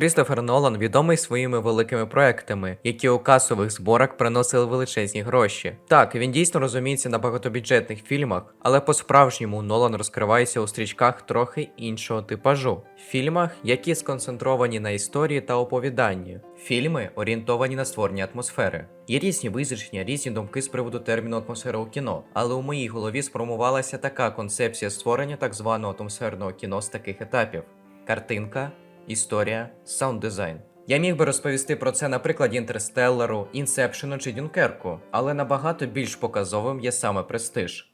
Крістофер Нолан відомий своїми великими проектами, які у касових зборах приносили величезні гроші. Так, він дійсно розуміється на багатобюджетних фільмах, але по-справжньому Нолан розкривається у стрічках трохи іншого типажу. Фільмах, які сконцентровані на історії та оповіданні. Фільми орієнтовані на створення атмосфери. Є різні визначення, різні думки з приводу терміну атмосфера у кіно, але у моїй голові сформувалася така концепція створення так званого атмосферного кіно з таких етапів: картинка, історія, саунд-дизайн. Я міг би розповісти про це на прикладі Інтерстеллару, Інсепшену чи Дюнкерку, але набагато більш показовим є саме престиж.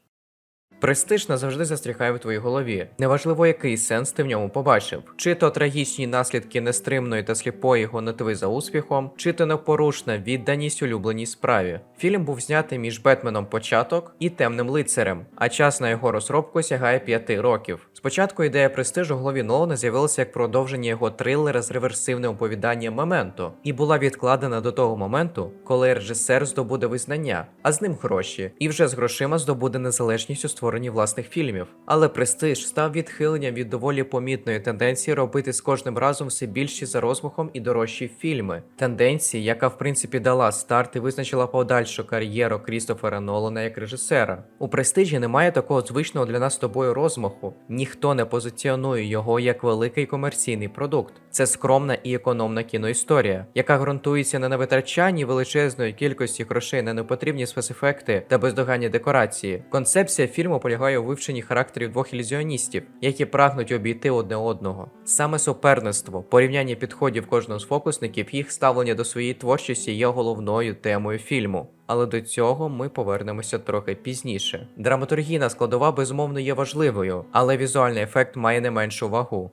Престиж назавжди застрягає в твоїй голові. Неважливо, який сенс ти в ньому побачив, чи то трагічні наслідки нестримної та сліпої гонитви за успіхом, чи то непорушна відданість улюбленій справі. Фільм був знятий між Бетменом початок і темним лицарем, а час на його розробку сягає 5 років. Спочатку ідея престижу в голові Нолана з'явилася як продовження його трилера з реверсивним оповіданням Мементо, і була відкладена до того моменту, коли режисер здобуде визнання, а з ним гроші, і вже з грошима здобуде незалежність у створенні власних фільмів. Але престиж став відхиленням від доволі помітної тенденції робити з кожним разом все більші за розмахом і дорожчі фільми. Тенденції, яка в принципі дала старт і визначила подальшу кар'єру Крістофера Нолана як режисера. У престижі немає такого звичного для нас з тобою розмаху. Ніхто не позиціонує його як великий комерційний продукт. Це скромна і економна кіноісторія, яка ґрунтується не на витрачанні величезної кількості грошей на непотрібні спецефекти та бездоганні декорації. Концепція фільму полягає у вивченні характерів двох ілюзіоністів, які прагнуть обійти одне одного. Саме суперництво, порівняння підходів кожного з фокусників, їх ставлення до своєї творчості є головною темою фільму. Але до цього ми повернемося трохи пізніше. Драматургійна складова безумовно є важливою, але візуальний ефект має не меншу вагу.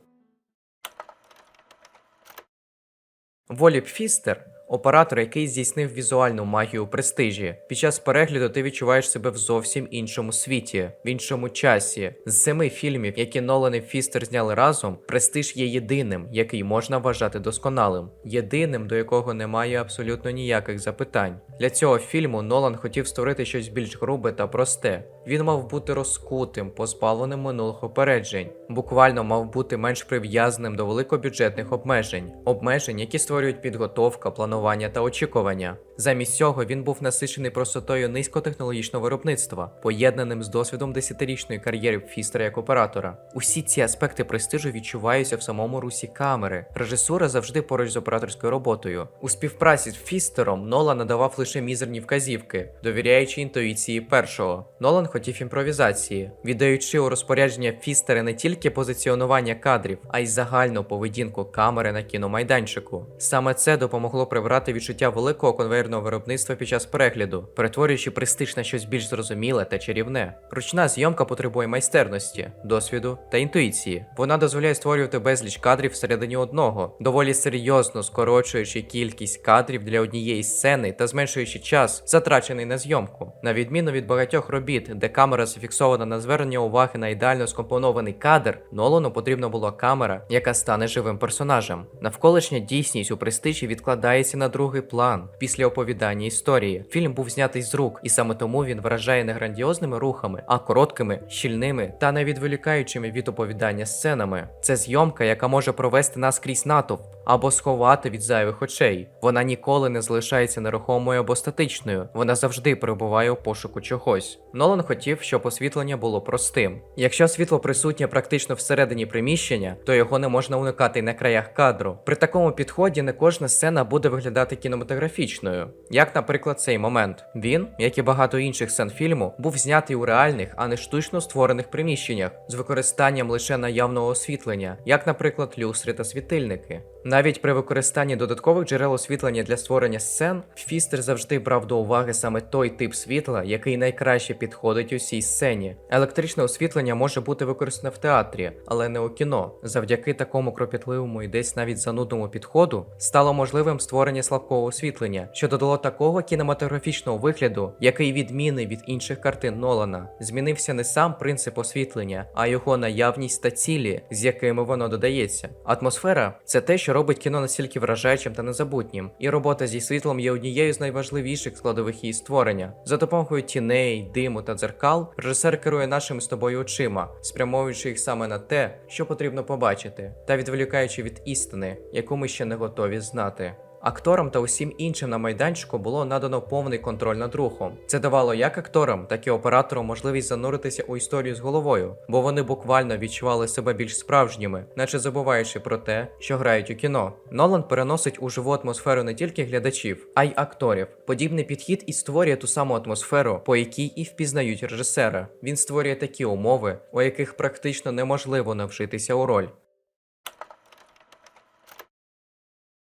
Воліп Фістер оператор, який здійснив візуальну магію престижі. Під час перегляду ти відчуваєш себе в зовсім іншому світі, в іншому часі. З семи фільмів, які Нолан і Фістер зняли разом, престиж є єдиним, який можна вважати досконалим, єдиним, до якого немає абсолютно ніяких запитань. Для цього фільму Нолан хотів створити щось більш грубе та просте. Він мав бути розкутим, позбавленим минулих опереджень, буквально мав бути менш прив'язаним до великобюджетних обмежень, обмежень, які створюють підготовка, планування та очікування. Замість цього він був насичений простотою низькотехнологічного виробництва, поєднаним з досвідом десятирічної кар'єри Фістера як оператора. Усі ці аспекти престижу відчуваються в самому русі камери. Режисура завжди поруч з операторською роботою. У співпраці з Фістером Нолан надавав лише мізерні вказівки, довіряючи інтуїції першого. Нолан хотів імпровізації, віддаючи у розпорядження Фістера не тільки позиціонування кадрів, а й загальну поведінку камери на кіномайданчику. Саме це допомогло прибрати відчуття великого конвейерного виробництва під час перегляду, перетворюючи престиж на щось більш зрозуміле та чарівне. Ручна зйомка потребує майстерності, досвіду та інтуїції. Вона дозволяє створювати безліч кадрів всередині одного, доволі серйозно скорочуючи кількість кадрів для однієї сцени та зменшуючи час, затрачений на зйомку. На відміну від багатьох робіт, де камера зафіксована на звернення уваги на ідеально скомпонований кадр, Нолану потрібна була камера, яка стане живим персонажем. Навколишня дійсність у престижі відкладається на другий план після оповідання історії. Фільм був знятий з рук, і саме тому він вражає не грандіозними рухами, а короткими, щільними та не відволікаючими від оповідання сценами. Це зйомка, яка може провести нас крізь натовп або сховати від зайвих очей. Вона ніколи не залишається нерухомою або статичною. Вона завжди перебуває у пошуку чогось. Нолан хотів, щоб освітлення було простим. Якщо світло присутнє практично всередині приміщення, то його не можна уникати на краях кадру. При такому підході не кожна сцена буде виглядати кінематографічною, як, наприклад, цей момент. Він, як і багато інших сцен фільму, був знятий у реальних, а не штучно створених приміщеннях з використанням лише наявного освітлення, як, наприклад, люстри та світильники. Навіть при використанні додаткових джерел освітлення для створення сцен, Фістер завжди брав до уваги саме той тип світла, який найкраще підходить усій сцені. Електричне освітлення може бути використане в театрі, але не у кіно. Завдяки такому кропітливому і десь навіть занудному підходу стало можливим створення слабкого освітлення, що додало такого кінематографічного вигляду, який відмінний від інших картин Нолана. Змінився не сам принцип освітлення, а його наявність та цілі, з якими воно додається. Атмосфера це те, що робить кіно настільки вражаючим та незабутнім, і робота зі світлом є однією з найважливіших складових її створення. За допомогою тіней, диму та дзеркал режисер керує нашими з тобою очима, спрямовуючи їх саме на те, що потрібно побачити, та відволікаючи від істини, яку ми ще не готові знати. Акторам та усім іншим на майданчику було надано повний контроль над рухом. Це давало як акторам, так і операторам можливість зануритися у історію з головою, бо вони буквально відчували себе більш справжніми, наче забуваючи про те, що грають у кіно. Нолан переносить у живу атмосферу не тільки глядачів, а й акторів. Подібний підхід і створює ту саму атмосферу, по якій і впізнають режисера. Він створює такі умови, у яких практично неможливо навчитися у роль.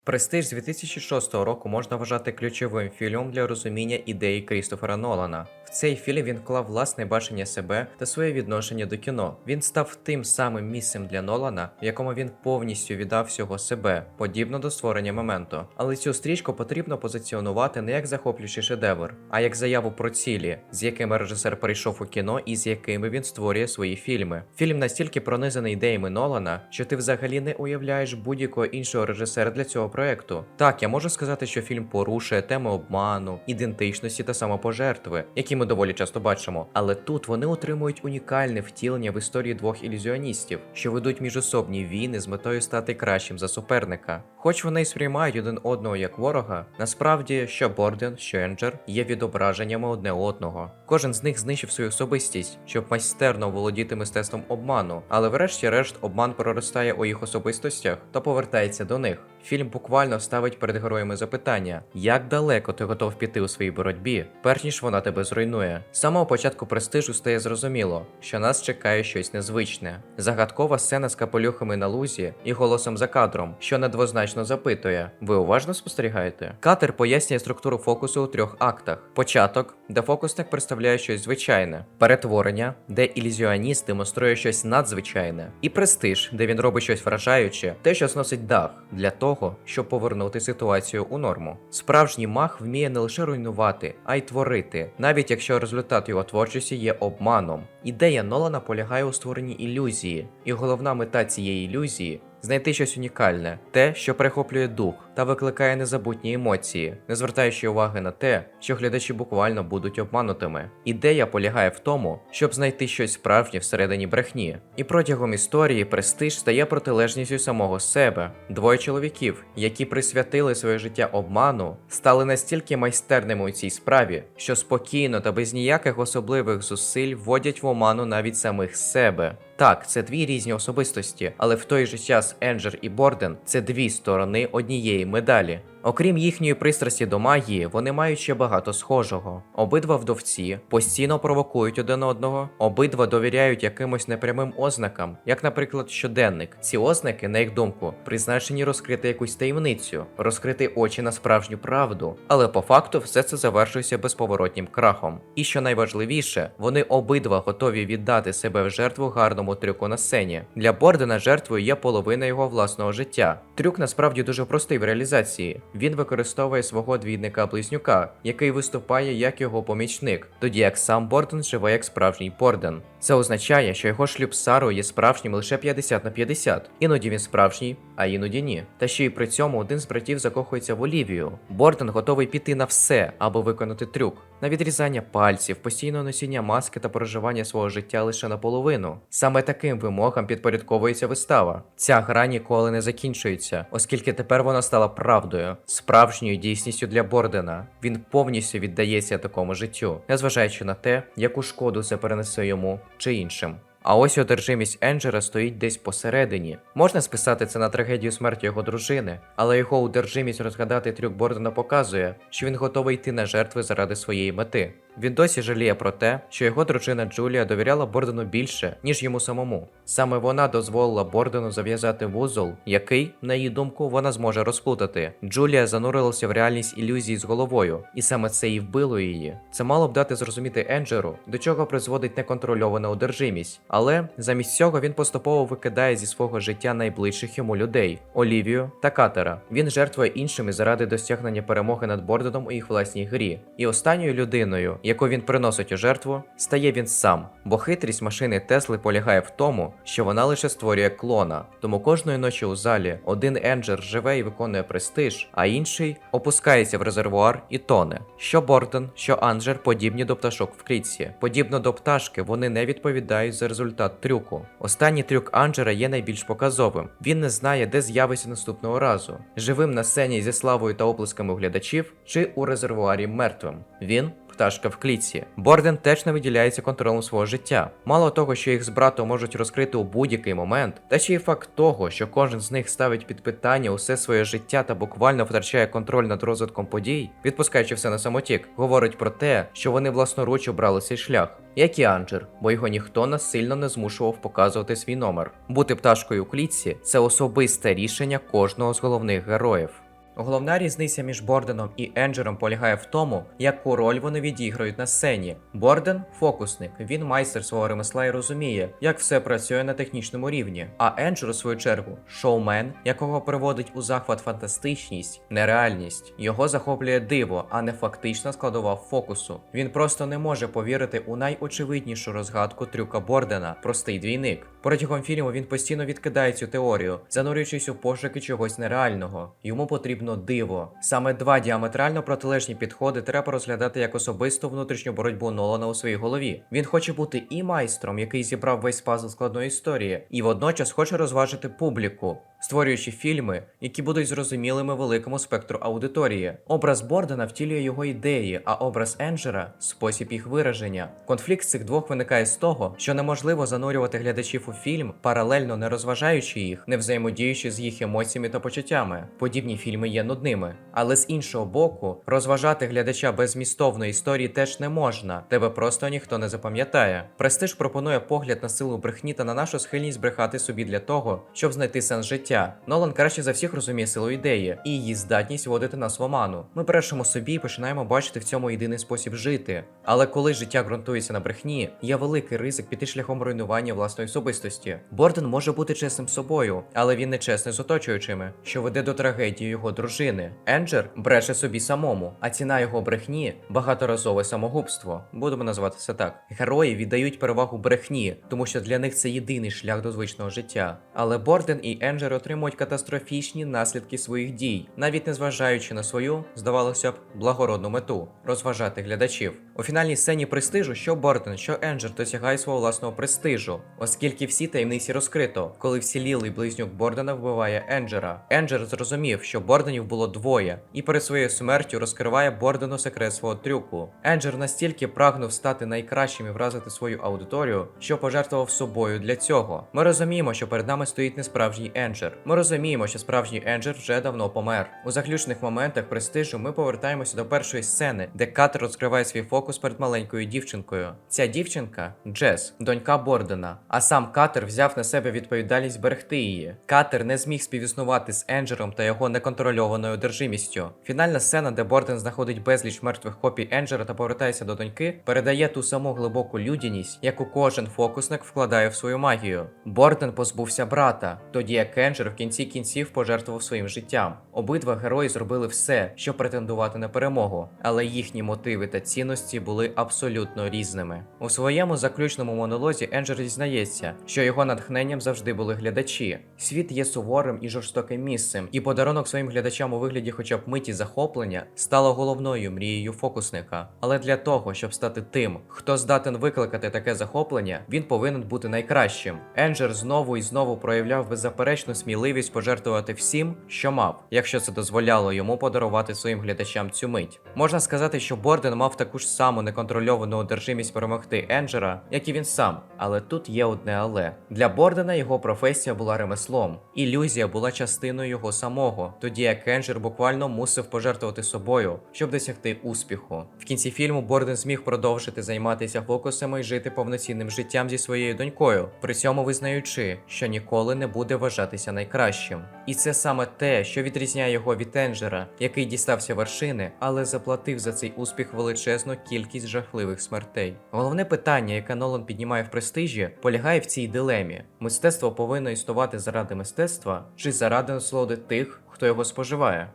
Престиж з 2006 року можна вважати ключовим фільмом для розуміння ідеї Крістофера Нолана. В цей фільм він вклав власне бачення себе та своє відношення до кіно. Він став тим самим місцем для Нолана, в якому він повністю віддав всього себе, подібно до створення моменту. Але цю стрічку потрібно позиціонувати не як захоплюючий шедевр, а як заяву про цілі, з якими режисер прийшов у кіно і з якими він створює свої фільми. Фільм настільки пронизаний ідеями Нолана, що ти взагалі не уявляєш будь-якого іншого режисера для цього проекту. Так, я можу сказати, що фільм порушує теми обману, ідентичності та самопожертви, які ми доволі часто бачимо. Але тут вони отримують унікальне втілення в історії двох ілюзіоністів, що ведуть міжособні війни з метою стати кращим за суперника. Хоч вони й сприймають один одного як ворога, насправді що Борден, що Енджер є відображеннями одне одного. Кожен з них знищив свою особистість, щоб майстерно володіти мистецтвом обману, але врешті-решт обман проростає у їх особистостях та повертається до них. Фільм буквально ставить перед героями запитання, як далеко ти готов піти у своїй боротьбі, перш ніж вона тебе зруйнує. З самого початку престижу стає зрозуміло, що нас чекає щось незвичне. Загадкова сцена з капелюхами на лузі і голосом за кадром, що недвозначно запитує: ви уважно спостерігаєте? Катер пояснює структуру фокусу у трьох актах: початок, де фокусник представляє щось звичайне, перетворення, де ілюзіоніст демонструє щось надзвичайне, і престиж, де він робить щось вражаюче, те, що зносить дах, для того, щоб повернути ситуацію у норму. Справжній мах вміє не лише руйнувати, а й творити, навіть якщо результат його творчості є обманом. Ідея Нолана полягає у створенні ілюзії, і головна мета цієї ілюзії знайти щось унікальне, те, що перехоплює дух та викликає незабутні емоції, не звертаючи уваги на те, що глядачі буквально будуть обманутими. Ідея полягає в тому, щоб знайти щось справжнє всередині брехні. І протягом історії престиж стає протилежністю самого себе. Двоє чоловіків, які присвятили своє життя обману, стали настільки майстерними у цій справі, що спокійно та без ніяких особливих зусиль вводять в оману навіть самих себе. Так, це дві різні особистості, але в той же час Енджер і Борден це дві сторони однієї медалі. Окрім їхньої пристрасті до магії, вони мають ще багато схожого. Обидва вдовці постійно провокують один одного, обидва довіряють якимось непрямим ознакам, як, наприклад, щоденник. Ці ознаки, на їх думку, призначені розкрити якусь таємницю, розкрити очі на справжню правду. Але по факту все це завершується безповоротнім крахом. І що найважливіше, вони обидва готові віддати себе в жертву гарному трюку на сцені. Для Бордена жертвою є половина його власного життя. Трюк насправді дуже простий в реалізації. Він використовує свого двійника близнюка, який виступає як його помічник, тоді як сам Борден живе як справжній Борден. Це означає, що його шлюб з Сарою є справжнім лише 50 на 50. Іноді він справжній, а іноді ні. Та ще й при цьому один з братів закохується в Олівію. Борден готовий піти на все, аби виконати трюк. На відрізання пальців, постійне носіння маски та проживання свого життя лише наполовину. Саме таким вимогам підпорядковується вистава. Ця гра ніколи не закінчується, оскільки тепер вона стала правдою, справжньою дійсністю для Бордена. Він повністю віддається такому життю, незважаючи на те, яку шкоду це перенесе йому чи іншим. А ось одержимість Енджера стоїть десь посередині. Можна списати це на трагедію смерті його дружини, але його удержимість розгадати трюк Бордена показує, що він готовий йти на жертви заради своєї мети. Він досі жаліє про те, що його дружина Джулія довіряла Бордену більше, ніж йому самому. Саме вона дозволила Бордену зав'язати вузол, який, на її думку, вона зможе розплутати. Джулія занурилася в реальність ілюзії з головою, і саме це і вбило її. Це мало б дати зрозуміти Енджеру, до чого призводить неконтрольована одержимість, Але замість цього він поступово викидає зі свого життя найближчих йому людей Олівію та Катера. Він жертвує іншими заради досягнення перемоги над Борденом у їх власній грі. І останньою людиною, яку він приносить у жертву, стає він сам. Бо хитрість машини Тесли полягає в тому, що вона лише створює клона. Тому кожної ночі у залі один Енджер живе і виконує престиж, а інший опускається в резервуар і тоне. Що Борден, що Анджер подібні до пташок в клітці. Подібно до пташки, вони не відповідають за результат трюку. Останній трюк Анджера є найбільш показовим. Він не знає, де з'явиться наступного разу: живим на сцені зі славою та оплесками глядачів, чи у резервуарі мертвим. Він пташка в клітці. Борден теж не виділяється контролем свого життя. Мало того, що їх з братом можуть розкрити у будь-який момент, та ще й факт того, що кожен з них ставить під питання усе своє життя та буквально втрачає контроль над розвитком подій, відпускаючи все на самотік, говорить про те, що вони власноруч обрали цей шлях. Як і Анджер, бо його ніхто насильно не змушував показувати свій номер. Бути пташкою у клітці це особисте рішення кожного з головних героїв. Головна різниця між Борденом і Енджером полягає в тому, яку роль вони відіграють на сцені. Борден фокусник, він майстер свого ремесла і розуміє, як все працює на технічному рівні. А Енджер, у свою чергу, шоумен, якого приводить у захват фантастичність, нереальність. Його захоплює диво, а не фактична складова фокусу. Він просто не може повірити у найочевиднішу розгадку трюка Бордена простий двійник. Протягом фільму він постійно відкидає цю теорію, занурюючись у пошуки чогось нереального. Йому потрібно диво. Саме два діаметрально протилежні підходи треба розглядати як особисту внутрішню боротьбу Нолана у своїй голові. Він хоче бути і майстром, який зібрав весь пазл складної історії, і водночас хоче розважити публіку, створюючи фільми, які будуть зрозумілими великому спектру аудиторії. Образ Бордена втілює його ідеї, а образ Енджера спосіб їх вираження. Конфлікт цих двох виникає з того, що неможливо занурювати глядачів у фільм, паралельно не розважаючи їх, не взаємодіючи з їх емоціями та почуттями. Подібні фільми є нудними. Але з іншого боку, розважати глядача без змістовної історії теж не можна, тебе просто ніхто не запам'ятає. Престиж пропонує погляд на силу брехні та на нашу схильність брехати собі для того, щоб знайти сенс життя. Нолан краще за всіх розуміє силу ідеї і її здатність вводити нас в оману. Ми брешемо собі і починаємо бачити в цьому єдиний спосіб жити. Але коли життя ґрунтується на брехні, є великий ризик піти шляхом руйнування власної особистості. Борден може бути чесним собою, але він не чесний з оточуючими, що веде до трагедії його дружини. Енджер бреше собі самому, а ціна його брехні багаторазове самогубство. Будемо називати це так. Герої віддають перевагу брехні, тому що для них це єдиний шлях до звичного життя. Але Борден і Енджер отримують катастрофічні наслідки своїх дій, навіть незважаючи на свою, здавалося б, благородну мету розважати глядачів. У фінальній сцені престижу, що Борден, що Енджер досягає свого власного престижу, оскільки всі таємниці розкрито, коли всілілий близнюк Бордена вбиває Енджера. Енджер зрозумів, що Борденів було двоє, і перед своєю смертю розкриває Бордену секрет свого трюку. Енджер настільки прагнув стати найкращим і вразити свою аудиторію, що пожертвував собою для цього. Ми розуміємо, що перед нами стоїть не справжній Енджер. Ми розуміємо, що справжній Енджер вже давно помер. У заключних моментах престижу ми повертаємося до першої сцени, де Катер розкриває свій фокус перед маленькою дівчинкою. Ця дівчинка Джес, донька Бордена. А сам Катер взяв на себе відповідальність берегти її. Катер не зміг співіснувати з Енджером та його неконтрольованою одержимістю. Фінальна сцена, де Борден знаходить безліч мертвих копій Енджера та повертається до доньки, передає ту саму глибоку людяність, яку кожен фокусник вкладає в свою магію. Борден позбувся брата, тоді як Енджер в кінці кінців пожертвував своїм життям. Обидва герої зробили все, щоб претендувати на перемогу, але їхні мотиви та цінності були абсолютно різними. У своєму заключному монолозі Енджер дізнається, що його натхненням завжди були глядачі. Світ є суворим і жорстоким місцем, і подарунок своїм глядачам у вигляді, хоча б миті захоплення, стало головною мрією фокусника. Але для того, щоб стати тим, хто здатен викликати таке захоплення, він повинен бути найкращим. Енджер знову і знову проявляв беззаперечну сміливість пожертвувати всім, що мав, якщо це дозволяло йому подарувати своїм глядачам цю мить. Можна сказати, що Борден мав таку ж саму неконтрольовану одержимість перемогти Енджера, як і він сам. Але тут є одне але для Бордена його професія була ремеслом. Ілюзія була частиною його самого, тоді як Енджер буквально мусив пожертвувати собою, щоб досягти успіху. В кінці фільму Борден зміг продовжити займатися фокусами і жити повноцінним життям зі своєю донькою, при цьому визнаючи, що ніколи не буде вважатися найкращим. І це саме те, що відрізняє його від Енджера, який дістався вершини, але заплатив за цей успіх величезну кількість жахливих смертей. Головне питання, яке Нолан піднімає в престижі, полягає в цій дилемі: мистецтво повинно існувати заради мистецтва чи заради насолоди тих, хто його споживає.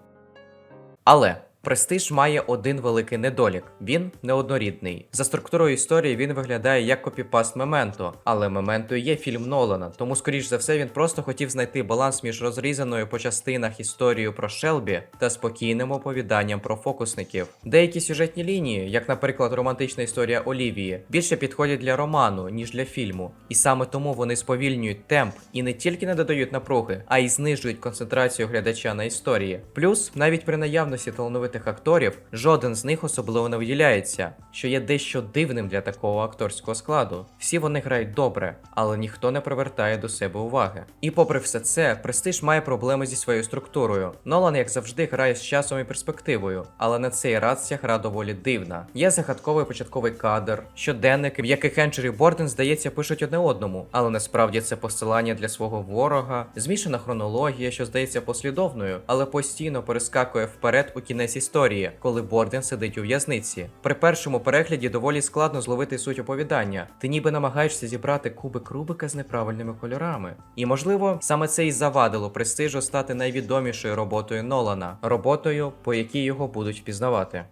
Але престиж має один великий недолік: він неоднорідний. За структурою історії він виглядає як копіпаст Мементо, але Мементо є фільм Нолана, тому, скоріш за все, він просто хотів знайти баланс між розрізаною по частинах історією про Шелбі та спокійним оповіданням про фокусників. Деякі сюжетні лінії, як, наприклад, романтична історія Олівії, більше підходять для роману, ніж для фільму, і саме тому вони сповільнюють темп і не тільки не додають напруги, а й знижують концентрацію глядача на історії. Плюс, навіть при наявності талановитих акторів, жоден з них особливо не виділяється, що є дещо дивним для такого акторського складу. Всі вони грають добре, але ніхто не привертає до себе уваги. І попри все це, престиж має проблеми зі своєю структурою. Нолан, як завжди, грає з часом і перспективою, але на цей раз ця гра доволі дивна. Є загадковий початковий кадр, щоденники, в яких Енджер і Борден, здається, пишуть одне одному, але насправді це посилання для свого ворога, змішана хронологія, що здається послідовною, але постійно перескакує вперед у кінець історії, коли Борден сидить у в'язниці. При першому перегляді доволі складно зловити суть оповідання. Ти ніби намагаєшся зібрати кубик Рубика з неправильними кольорами. І можливо, саме це і завадило престижу стати найвідомішою роботою Нолана, роботою, по якій його будуть впізнавати.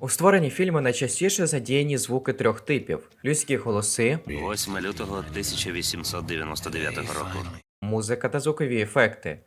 У створенні фільму найчастіше задіяні звуки трьох типів: людські голоси, 8 лютого 1899 року. музика та звукові ефекти.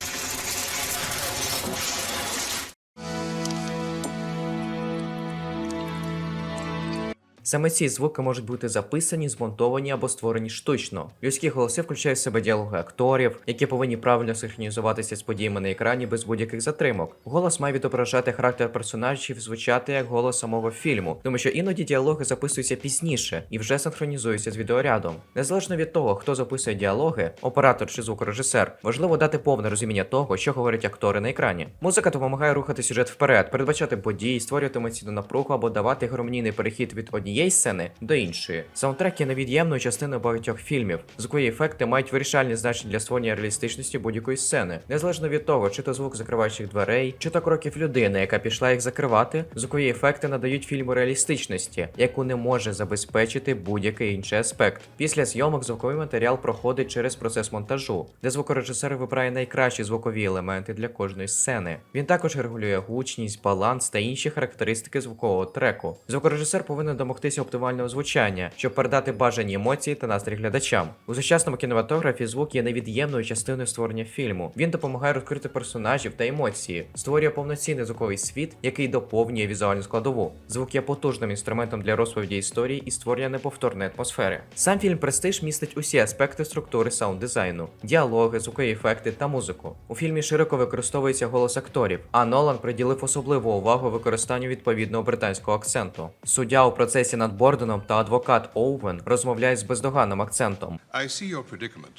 Саме ці звуки можуть бути записані, змонтовані або створені штучно. Людські голоси включають в себе діалоги акторів, які повинні правильно синхронізуватися з подіями на екрані без будь-яких затримок. Голос має відображати характер персонажів, звучати як голос самого фільму, тому що іноді діалоги записуються пізніше і вже синхронізуються з відеорядом. Незалежно від того, хто записує діалоги, оператор чи звукорежисер, важливо дати повне розуміння того, що говорять актори на екрані. Музика допомагає рухати сюжет вперед, передбачати події, створювати емоційну напругу або давати гармонійний перехід від однієї сцени до іншої. Саундтрек є невід'ємною частиною багатьох фільмів. Звукові ефекти мають вирішальне значення для створення реалістичності будь-якої сцени, незалежно від того, чи то звук закриваючих дверей, чи то кроків людини, яка пішла їх закривати. Звукові ефекти надають фільму реалістичності, яку не може забезпечити будь-який інший аспект. Після зйомок звуковий матеріал проходить через процес монтажу, де звукорежисер вибирає найкращі звукові елементи для кожної сцени. Він також регулює гучність, баланс та інші характеристики звукового треку. Звукорежисер повинен домогтися оптимального звучання, щоб передати бажані емоції та настрій глядачам. У сучасному кінематографі звук є невід'ємною частиною створення фільму. Він допомагає розкрити персонажів та емоції, створює повноцінний звуковий світ, який доповнює візуальну складову. Звук є потужним інструментом для розповіді історії і створення неповторної атмосфери. Сам фільм Престиж містить усі аспекти структури саунд-дизайну, діалоги, звукові ефекти та музику. У фільмі широко використовується голос акторів, а Нолан приділив особливу увагу використанню відповідного британського акценту. Суддя у процесі над Борденом та адвокат Оуен розмовляють з бездоганним акцентом. I see your predicament,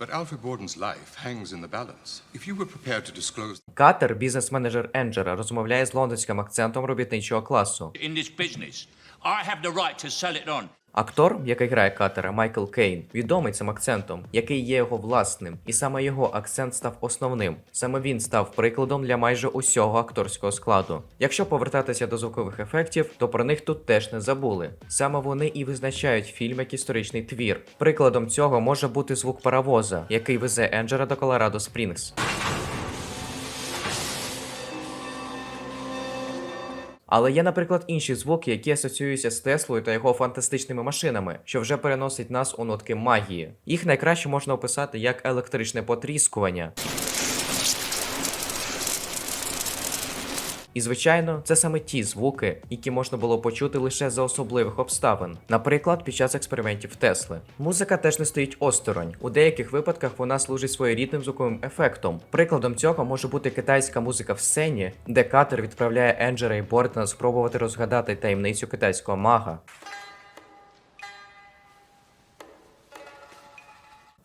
but Alfred Borden's life hangs in the balance. If you were prepared to disclose Катер, бізнес-менеджер Енджера, розмовляє з лондонським акцентом робітничого класу. in this business. I have the right to sell it on. Актор, який грає Катера, Майкл Кейн, відомий цим акцентом, який є його власним, і саме його акцент став основним. Саме він став прикладом для майже усього акторського складу. Якщо повертатися до звукових ефектів, то про них тут теж не забули. Саме вони і визначають фільм як історичний твір. Прикладом цього може бути звук паровоза, який везе Енджера до Колорадо Спрінгс. Але є, наприклад, інші звуки, які асоціюються з Теслою та його фантастичними машинами, що вже переносить нас у нотки магії. Їх найкраще можна описати як електричне потріскування. І звичайно, це саме ті звуки, які можна було почути лише за особливих обставин, наприклад, під час експериментів Тесли. Музика теж не стоїть осторонь. У деяких випадках вона служить своєрідним звуковим ефектом. Прикладом цього може бути китайська музика в сцені, де катер відправляє Енджера і Бортона спробувати розгадати таємницю китайського мага.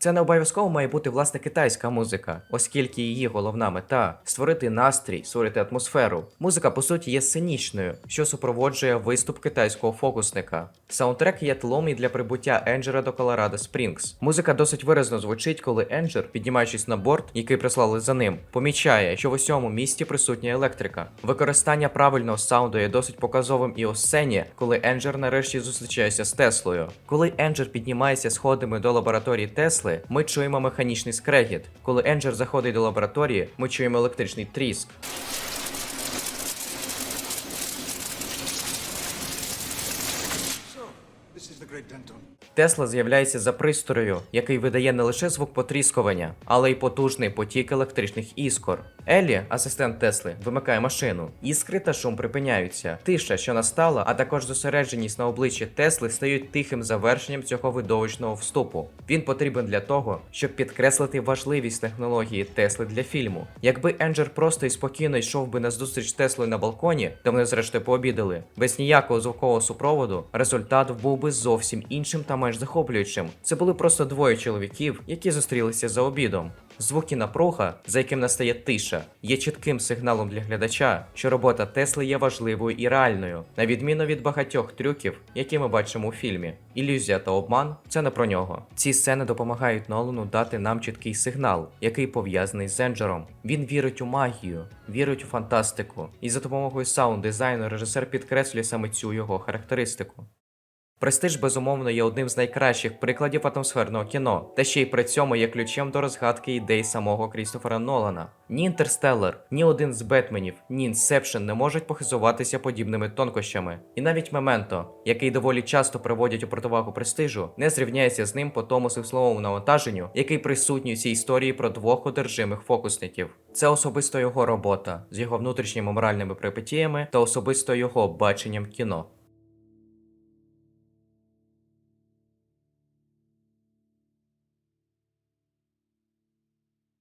Це не обов'язково має бути власне китайська музика, оскільки її головна мета створити настрій, створити атмосферу. Музика по суті є сценічною, що супроводжує виступ китайського фокусника. Саундтрек є тлом і для прибуття Енджера до Колорадо Спрінгс. Музика досить виразно звучить, коли Енджер, піднімаючись на борт, який прислали за ним, помічає, що в усьому місті присутня електрика. Використання правильного саунду є досить показовим і у сцені, коли Енджер нарешті зустрічається з Теслою. Коли Енджер піднімається сходами до лабораторії Тесли, ми чуємо механічний скрегіт. Коли Енджер заходить до лабораторії, ми чуємо електричний тріск. This is the great Denton. Тесла з'являється за пристрою, який видає не лише звук потріскування, але й потужний потік електричних іскор. Еллі, асистент Тесли, вимикає машину. Іскри та шум припиняються. Тиша, що настала, а також зосередженість на обличчі Тесли стають тихим завершенням цього видовищного вступу. Він потрібен для того, щоб підкреслити важливість технології Тесли для фільму. Якби Енджер просто і спокійно йшов би на зустріч Теслою на балконі, де вони зрештою пообідали, без ніякого звукового супроводу, результат був би зовсім іншим та менш захоплюючим. Це були просто двоє чоловіків, які зустрілися за обідом. Звук і напруга, за яким настає тиша, є чітким сигналом для глядача, що робота Тесли є важливою і реальною, на відміну від багатьох трюків, які ми бачимо у фільмі. Ілюзія та обман це не про нього. Ці сцени допомагають Нолану дати нам чіткий сигнал, який пов'язаний з Енджером. Він вірить у магію, вірить у фантастику, і за допомогою саунд дизайну режисер підкреслює саме цю його характеристику. Престиж, безумовно, є одним з найкращих прикладів атмосферного кіно, та ще й при цьому є ключем до розгадки ідей самого Крістофера Нолана. Ні Інтерстеллар, ні один з Бетменів, ні Інсепшн не можуть похизуватися подібними тонкощами. І навіть Мементо, який доволі часто приводять у противагу престижу, не зрівняється з ним по тому смисловому навантаженню, який присутній у цій історії про двох одержимих фокусників. Це особисто його робота з його внутрішніми моральними припетіями та особисто його баченням кіно.